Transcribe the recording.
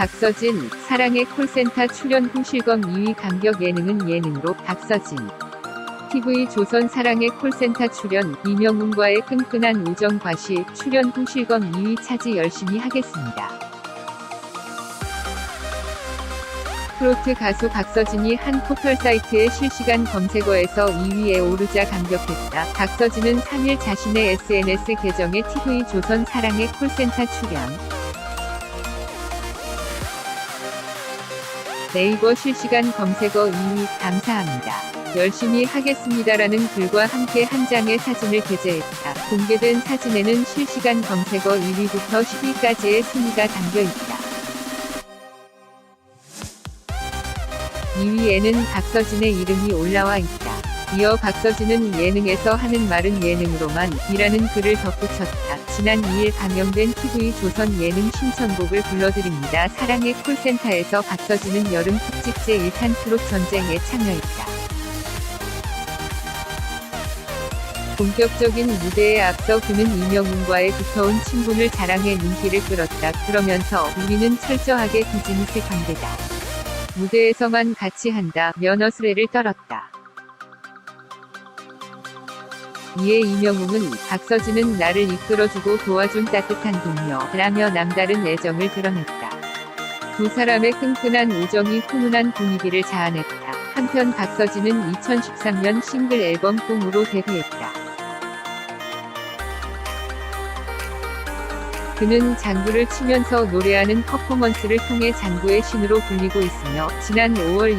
박서진, 사랑의 콜센터 출연 후 실검 2위 감격 예능은 예능으로 박서진. TV 조선 사랑의 콜센터 출연 이명웅과의 끈끈한 우정 과시 출연 후 실검 2위 차지 열심히 하겠습니다. 트로트 가수 박서진이 한 포털 사이트의 실시간 검색어에서 2위에 오르자 감격했다. 박서진은 3일 자신의 SNS 계정에 TV 조선 사랑의 콜센터 출연, 네이버 실시간 검색어 2위 감사합니다. 열심히 하겠습니다라는 글과 함께 한 장의 사진을 게재했다. 공개된 사진에는 실시간 검색어 1위부터 10위까지의 순위가 담겨 있다. 2위에는 박서진의 이름이 올라와 있다. 이어 박서진은 예능에서 하는 말은 예능으로만 이라는 글을 덧붙였다. 지난 2일 방영된 TV 조선 예능 신청곡을 불러드립니다. 사랑의 콜센터에서 박서진은 여름 특집 제1탄 트롯 전쟁에 참여했다. 본격적인 무대에 앞서 그는 이명웅과의 두터운 친분을 자랑해 눈길을 끌었다. 그러면서 우리는 철저하게 비즈니스 관계다. 무대에서만 같이 한다. 면허 수레를 떨었다. 이에 이명웅은 박서진은 나를 이끌어주고 도와준 따뜻한 동료라며 남다른 애정을 드러냈다. 두 사람의 끈끈한 우정이 훈훈한 분위기를 자아냈다. 한편 박서진은 2013년 싱글 앨범 꿈으로 데뷔했다. 그는 장구를 치면서 노래하는 퍼포먼스를 통해 장구의 신으로 불리고 있으며 지난 5월